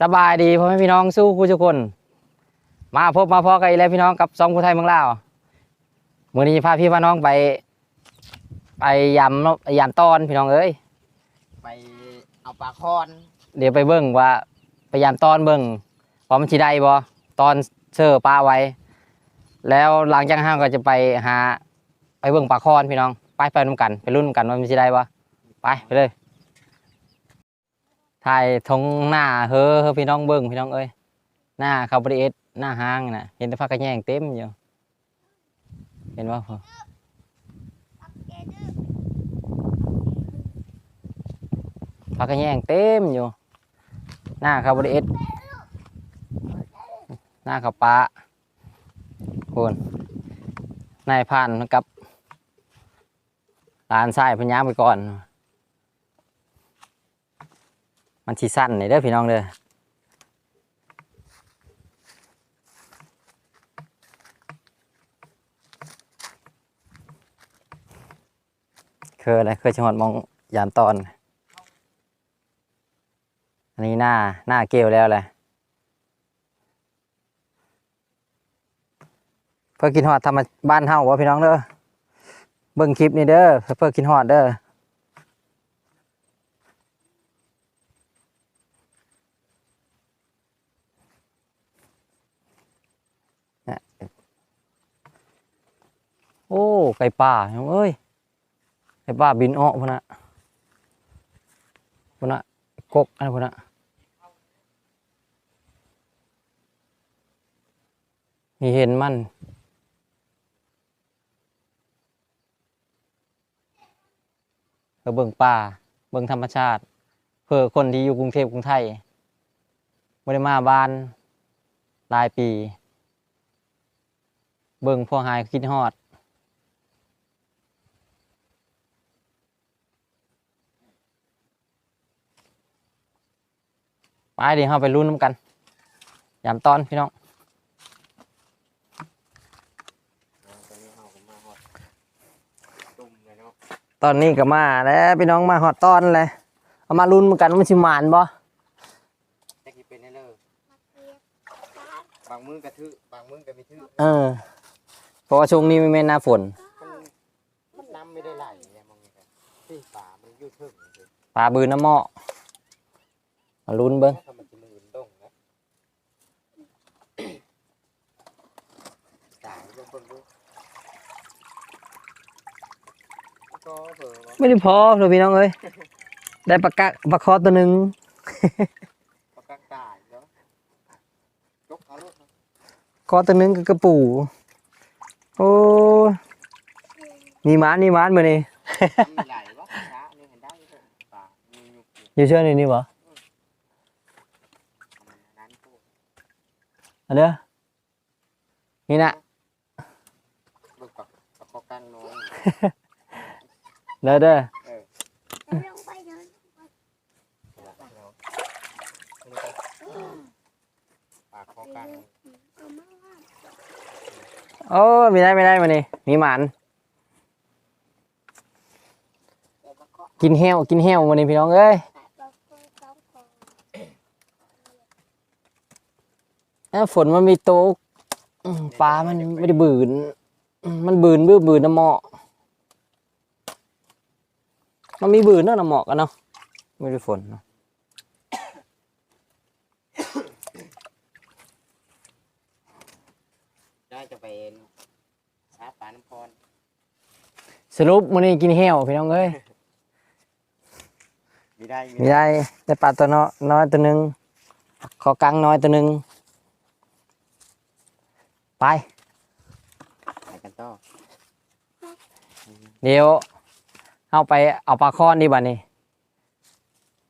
สบายดีพ่อแม่พี่น้องสู้คู่ทุกคน มาพบมาพอกันอีกแล้วพี่น้องกับสองผู้ไทยเมืองลาวมื้อนี้พาพี่พาน้องไป ไปยำเนาะยำตอนพี่น้องเอ้ยไปเอาปลาคอนเดี๋ยวไปเบิ่งว่าไปยำตอนเบิ่งว่ามันสิได้บ่ตอนเสื้อปลาไว้ แล้วหลังจากห้างก็จะไปหา ไปเบิ่งปลาคอนพี่น้อง ไปไปนํกัน ไปรุ่นนำกันว่ามันสิได้บ่ไปไปเลย ถ่ายทงหน้าเฮ้อพี่น้องเบิ่งพี่น้องเอ้ยหน้าเขาบริเอสหน้าห้างน่ะเห็นแต่พักกระแยงเต็มอยู่เห็นว่าพอพักกระแยงเต็มอยู่ หน้าเขาบริเอสหน้าเขาปลาคุณนายพันกับลานทรายพญามไปก่อน มันชีสั้นนี่เด้อพี่น้องเด้อเคยอะเคยจังหวัดมองยามตอน อันนี้หน้าหน้าเกลียวแล้วแหละเพื่อกินหอดทำมาบ้านเฮาวะพี่น้องเด้อเบิ่งคลิปนี่เด้อเพื่อกินหอดเด้อ โอ้ ไก่ป่าเอ้ย ไก่ป่าบินออพุ่นนะพุ่นนะกกอะไรพนั้นมีเห็นมันเพื่อเบิ่งป่า เบิ่งธรรมชาติ เพื่อคนที่อยู่กรุงเทพกรุงไทยไม่ได้มาบ้านหลายปี เบิ่งพอหายคิดฮอด ไปเดี๋ยวเราไปรุ่นน้ำกันยามตอนพี่น้องตอนนี้เอาผมมาหอดตุ่มเลยเนาะตอนนี้ก็มาแล้วพี่น้องมาหอดตอนเลยเอามารุ่นกันว่ามันสิหมานบ่จะกี่เป็นให้เลิกบางมือกระทืบางมือกระไม่ทืบเออเพราะว่าช่วงนี้ไม่แม่นหน้าฝนมันมันน้ำไม่ได้ไหลเนี่ยมองนี่กันที่ป่ามันอยืดเพิ่มเลยปลาบืนน้ำหม้อ มารุ่นเบิ้งถ้างไม่ได้พอเลยพี่น้องเอ้ยได้ปลากะปลาคอตัวหนึ่งปากกาตายเนาะยกเอาลูกคอตัวหนึ่งก็กระปูโอ้มีหมานมีหมานมานะนี่เยอยู่อยู่เชื่อนี่นี่บ่ นั้นพวก อันเด้อนี่นะเบิกปักปักคอกังน้อยเด้อเด้อลงไปเดินปากคอกังเอามาว่าโอ้ยไม่ได้ไม่ได้มานี่มีหมานเดี๋ยวมาเกาะกินแห้วกินแห้วมานี่พี่น้องเอ้ยแตะเราเคยต้องคอ เอ้าฝนมันมีโตกอืมปลามันไม่ได้บืนอืมมันบืนบื้อบืนน้ำหมอกมันมีบืนเนาะน้ำหมอกกันเนาะไม่ได้ฝนเนาะได้จะไปชาปลาน้ำพรสรุปมันนี้กินแห้วพี่น้องเอ้ยมีได้มีได้ได้ปลาตัวน้อยน้อยตัวหนึ่งขอกังน้อยตัวหนึ่ง ไป ไปกันต่อเดี๋ยวเอาไปเอาปลาคอนดีบ่านี่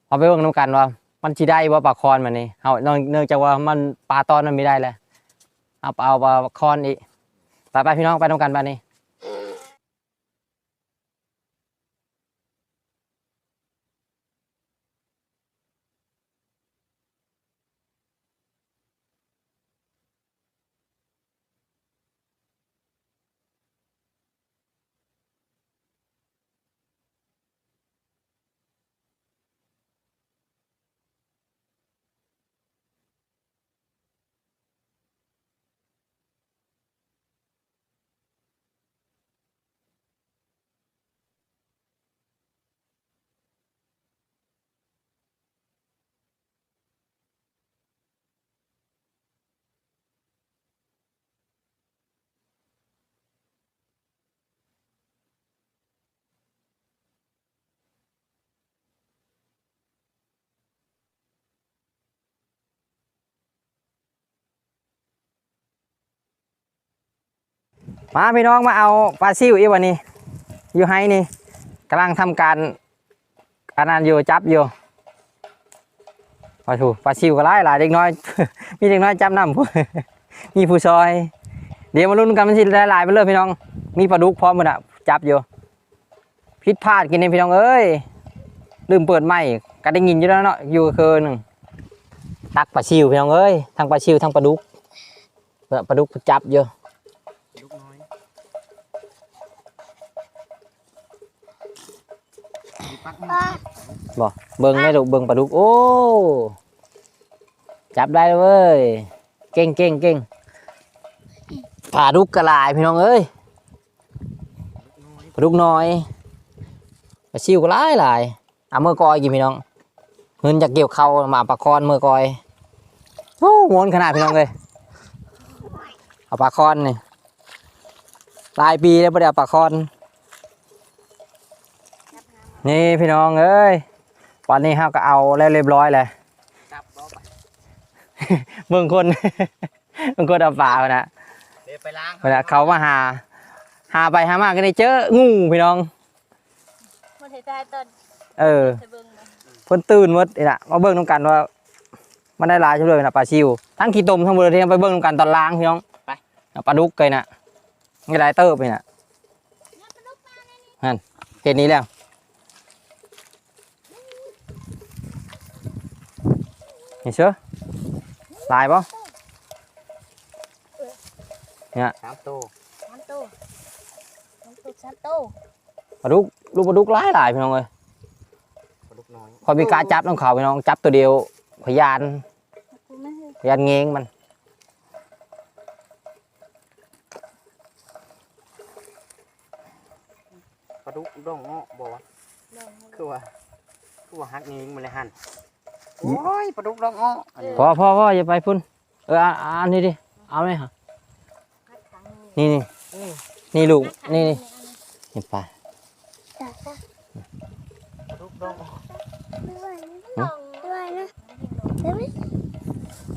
เอาไปเบิ่งน้ำกันว่า มันสิได้ว่าปลาคอนมันนี่เอาเนื่องเนื่องจากว่ามันปลาตอนมันไม่ได้แหละเอาเอาปลาคอนอีกไปไปพี่น้องไปน้ำกันบ้าน มาพี่น้องมาเอาปลาซิวอีวันนี้ อยู่ให้นี่กำลังทำการอันนั้นอยู่จับอยู่ปลาถูปลาซิวก็หลายหลายเด็กน้อย มีเด็กน้อยจับน้ำมีผู้ซอย เดี๋ยวมาลุ้นกันมันสิหลายๆไปเลยพี่น้อง มีปลาดุกพร้อมหมดอะจับอยู่พิษพลาดกินในพี่น้องเอ้ยลืมเปิดไม้ก็ได้ยินอยู่แล้วเนาะอยู่คือหนึ่งตักปลาซิวพี่น้องเอ้ยทั้งปลาซิวทั้งปลาดุกปลาดุกจับอยู่กน้อยมี ปักมือป้าบ่เบิ่งได้ลูกเบิ่งปลาดุกโอ้จับได้เลยเว้ยเก่งเก่งเก่งปลาดุกกระลายพี่น้องเอ้ยปลาดุกน้อยปลาซิวก็หลายหลายเอาเมื่อกอยกินพี่น้องเงินจากเกี่ยวเขามาปลาคอนเมื่อกอยโอ้ม้วนขนาดพี่น้องเลยเอาปลาคอนนี่หลายปีแล้วไม่ได้เอาปลาคอน นี่พี่น้องเอ้ยวันนี้เราก็เอาแล้วเรียบร้อยเลยจับบ่ไปเบิ่งคนเบิ่งคนเอาปลาไปนะเดี๋ยวไปล้างเวลาเขามาหา หาไปหามาก็ได้เจองูพี่น้องมันเห็นใจตอนเออจะเบิ่งนะเพิ่นตื่นหมดนี่ล่ะมาเบิ่งนํกันว่า มันได้หลายชั่วโมงนะปลาชิว ทั้งขี้ต้มทั้งเบอร์ที่ไปเบิ่งนํกันตอนล้างพี่น้องไปเอาปลาดุกเลยน่ะไม่ได้เติบไปน่ะนั่นเห็นนี้แล้ว นี่เชื่อลายปะสามโตวสามตัวสามตัวสามตัวปลาดุกลูกปลาดุกหลายหลายพี่น้องเลยลูกน้อยพอมีการจับน้องเขาพี่น้องจับตัวเดียวพยานกูไม่ให้พยานเงงมันปลาดุกดองเงาะบอกว่าลองให้คือว่าคือว่าฮักยิงมาเลยหัน โอ้ยปลาดุกดองเงาะอันนี้พอพอพออย่าไปพุ่นเอออะอะอันนี้ดิเอาไหมฮะหักขังนี่นี่นี่อืมนี่ลูกหักขังนี่นี่อันี่ไปจ้าจ้าปลาดุกดองเงาะด้วยนะลองด้วยนะเดี๋ยวไม่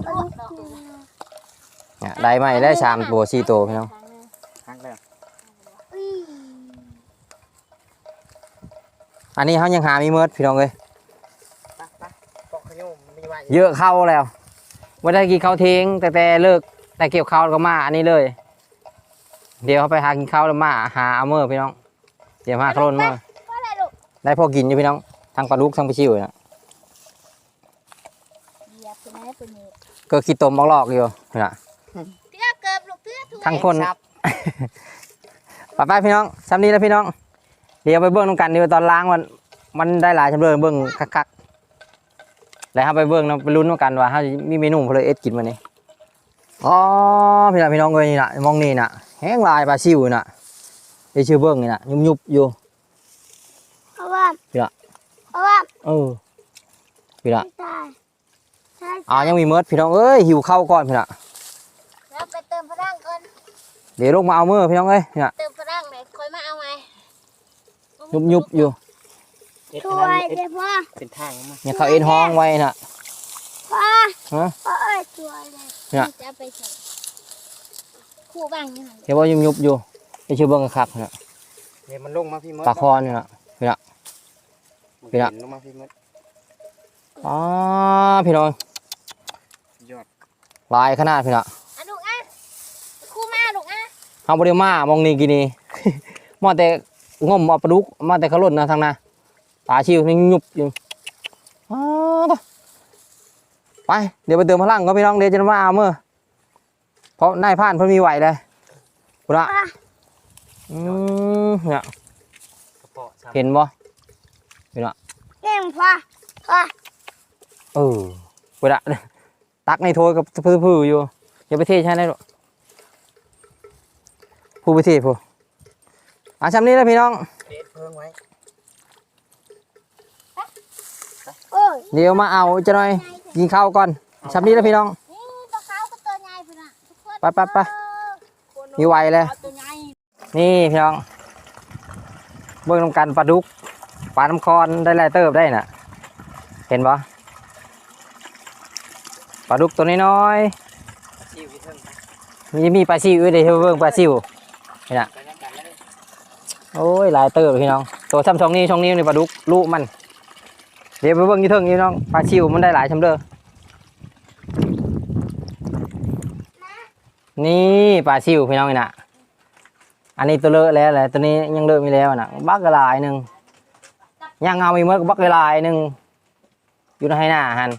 ลองลองเนี่ยได้ไหมได้สามตัวสี่ตัวพี่น้องขังหงฮักแล้วอุ้ยอันนี้เขายังหามีเมิดพี่น้องเลย ไปไปเกาะขยมมีไว้ เยอะเข้าแล้วว่าได้กินข้าวเทงแต่แต่เลิกแต่เกี่ยวข้าวก็มาอันนี้เลย เดี๋ยวเขาไปหากินข้าวแล้วมาหาเอาเมื่อพี่น้อง เดี๋ยวมาโคลนมาอะไรลูกได้พอกินอยู่พี่น้องทั้งปลาดุกทั้งปลาชิวนะเหยียบไปไหนไปนี่ก็ขี้ตมบอกลอกอยู่นะเตื้อเกิบลูกเตื้อถูกทั้งคนไปไปพี่น้องซ้ำนี้แล้วพี่น้อง เดี๋ยวไปเบิ้งน้ำกันเดี๋ยวตอนล้างมัน มันได้หลายชำเลยเบิ้งคักๆ แล้วเราไปเบิ้งเนาะไปลุ้นน้ำกันว่าเขาจะมีเมนูเพลเอสกินวันนี้อ๋อพี่น้องพี่น้องเลยนี่นะมองนี่นะแห้งลายปลาซิวน่ะได้ชื่อเบิ้งนี่นะยุบยุบๆอยู่เพราะว่าเดี๋ยวเพราะว่าเออพี่ละไม่ตายใช่อ่ายังมีเมิดพี่น้องเอ้ยหิวข้าวก่อนพี่ละแล้วไปเติมพลังก่อนเดี๋ยวลงมาเอามือพี่น้องเอ้ยนี่นะเติมพลังไหนคอยมาเอาไหมยุบยุบๆอยู่ เอ็ดช่อันวนั้นยเอ็ดเดี๋ยวพ่อเป็นทางมาเนี่ยเขาเอ็นห้องไว้น่ะ พ่อฮะพ่อเอ้ยช่วยเลยเนี่ย จะเอาไปใส่คู่บ้างอยังไงเดี๋ยวว่ายุบยุบๆอยู่ได้ชื่อเบิ้งคักๆน่ะเนี่ยมันลงมาพี่มดปลาคอนี่น่ะ มันพี่ละเห็นลงมาพี่มดอ๋อพี่น้องยอดลายขนาดพี่ละอะลูกอะคู่มาลูกอะเฮาบ่ได้มามองนี่กินนี่ มาแต่งมเอาปลาดุกมาแต่ขลุ่นนะทางน่ะ ปลาชิวนี่ยุบอยู่อ๋อต่อไปเดี๋ยวไปเติมพลังก็พี่น้องเดี๋ยวจะมาเอาเมื่อเพราะนายผ่านเพิ่นมีไหวเลยพุ่นละพ่ออืมเนี่ยกระเปาะซ้ำเห็นบ่เก่งพ่อพ่อเออพุ่นละตักในโถกับพื้ๆอยู่อย่าไปเทใช่ไหมลูกผู้ไปเทผู้อะชำนี้แล้วพี่น้องเอ็ดเพิ่งไว้ โอ้ย เดี๋ยวมาเอาจะหน่อยกินข้าวก่อนชำนี้แล้วพี่น้องนี่ตัวขาวกับตัวใหญ่พุ่นน่ะทุกคนไปไปไปมีไวเลยอาตัวใหญ่นี่พี่น้อง เบิ่งน้ำกันปลาดุกปลาน้ำคอนได้หลายเติบได้น่ะ เห็นปะปลาดุกตัวน้อยชิวที่เพิ่งๆมีมีปลาซิวด้วยเดี๋ยวเบิ่งปลาซิวนี่นะโอ้ยหลายเติบพี่น้อง ตัวซ้ำช่องนี้ช่องนี้นี่ปลาดุกลูกมัน เดี๋ยวไปเบิ่งอยี่เทิงนี่น้องปลาชิวมันได้หลายชำเด้อนี่ปลาชิวพี่น้องนี่นะอันนี้ตัวเลอะแล้วแหละตัวนี้ยังเลอะไม่แล้วนะบักกระลายหนึ่งยังเอาอีกเมื่อบักกระลายหนึ่งอยู่ในหน้าหัน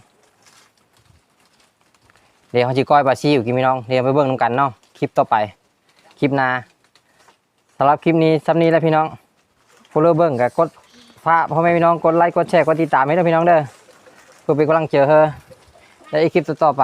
เดี๋ยวเขาจะก้อยปลาชิวกินพี่น้องเดี๋ยวไปเบิ่งน้ำกันเนาะคลิปต่อไป คลิปนาสำหรับคลิปนี้ซ้ำนี้แล้วพี่น้องผู้เลิกเบิ่งกับกด ฝากพ่อแม่พี่น้องกดไลค์กดแชร์กดติดตามให้ด้วยพี่น้องเด้อเพื่อเป็นกำลังเจอเธอและอีกคลิปต่อไป